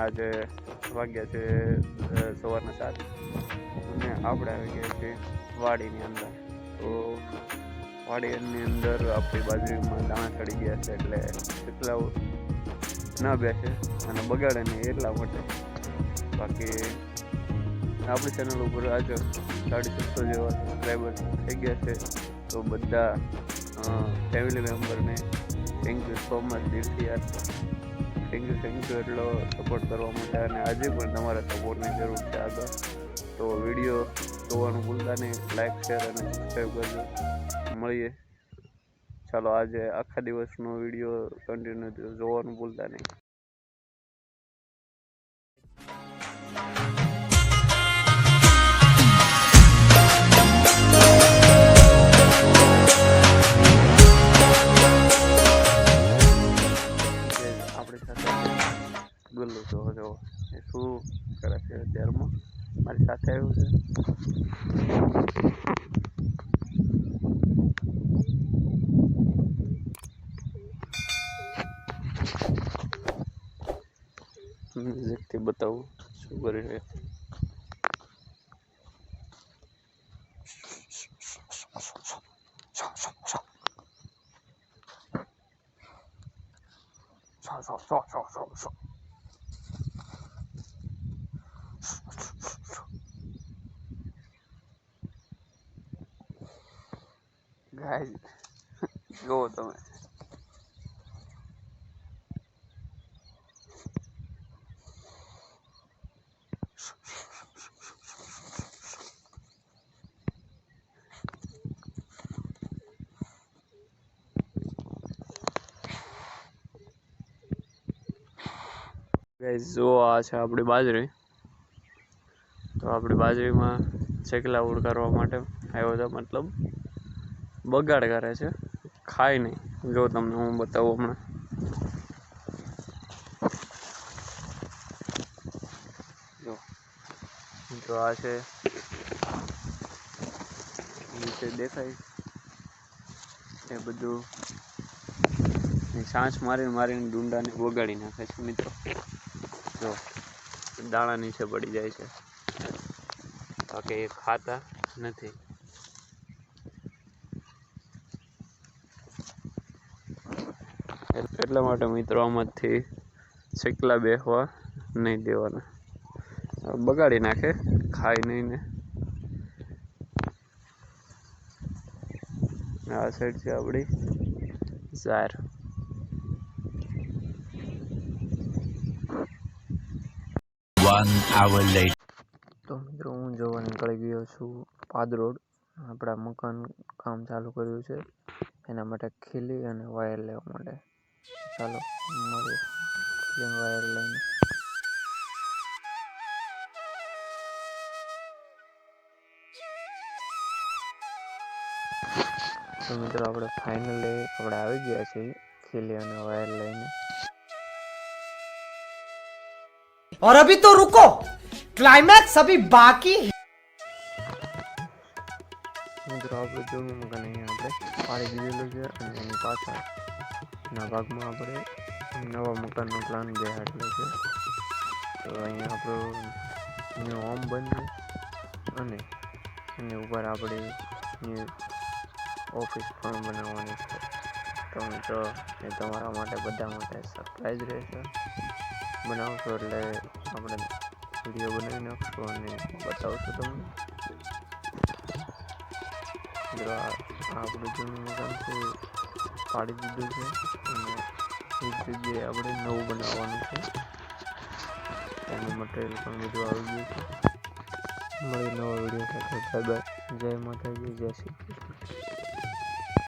આજે વાગ્યા છે સવારના સાત. અને આપણે આવી ગયા છીએ વાડીની અંદર. તો વાડીની અંદર આપણી બાજુમાં દાણા ચડી ગયા છે એટલે એટલા ના બેસે અને બગાડે નહીં એટલા માટે. બાકી આપણી ચેનલ ઉપર આજે સાડી છસો જેવા સબસ્ક્રાઈબર થઈ ગયા છે. તો બધા ફેમિલી મેમ્બરને થેન્ક યુ સો મચ દિલથી યાર થેન્ક યુ એટલો સપોર્ટ કરવા માટે અને આજે પણ તમારા સપોર્ટની જરૂર છે આગળ. તો વીડિયો જોવાનું ભૂલતા નહીં લાઈક શેર અને સબસ્ક્રાઈબ કરજો. મળીએ. ચાલો, આજે આખા દિવસનો વીડિયો કન્ટિન્યુ જોવાનું ભૂલતા નહીં. ગુલ્લુ જો એ શું કરે છે અત્યારમાં? મારી સાથે આવ્યું છે. બતાવું શું કરી રહ્યા છે ગાઈસ જુઓ તમે. ગાઈસ જો આ છે આપણી બાજરી. તો આપણી બાજરીમાં શેકલા ઉડ કરવા માટે આવ્યો હતો, મતલબ બગાડ કરે છે. ખાય નહીં. જો તમને હું બતાવું હમણાં. જો. જો આ છે. નીચે દેખાય. એ બધું સાંસ મારીને મારીને ડુંડાને બગાડી નાખે છે મિત્રો. જો. દાણા નીચે પડી જાય છે. બાકી એ ખાતા નથી. એટલા માટે મિત્રો આમાંથી શેકલા બેસવા નહીં દેવાના. બગાડી નાખે ખાય નહીં ને. આ સાઈડ છે આપણી ઝાર. તો મિત્રો હું જોવા નીકળી ગયો છું પાદરોડ આપણા મકાન કામ ચાલુ કર્યું છે. એના માટે ખીલી અને વાયર લેવા માટે. ચાલો મળીએ ખીલી અને વાયર લઈને તો મિત્રો આપણે ફાઇનલી આપણે આવી ગયા છીએ ખીલી અને વાયર લઈને और अभी तो रुको क्लाइमैक्स अभी बाकी है મિત્રો આપણે જૂનું મકાન અહીંયા આપણે પાડી દીધેલું છે અને એની પાછળના ભાગમાં આપણે નવા મકાનનો પ્લાન બેહાડેલો છે. તો અહીંયા આપણું ન્યૂ હોમ બનશે અને એની ઉપર આપણે ન્યૂ ઓફિસ પણ બનાવવાની છે. તો મિત્રો, એ તમારા માટે બધા માટે સરપ્રાઈઝ રહેશે. બનાવશો એટલે આપણે વીડિયો બનાવી નાખશું અને બતાવશું તમને. આપણું જૂનું મકાન છે પાડી દીધું છે. અને એક જગ્યાએ આપણે નવું બનાવવાનું છે. એનું મટીરિયલ પણ બધું આવી ગયું છે. મળી નવા વીડિયો સાથે. બાય જય માતાજી, જય શ્રી કૃષ્ણ.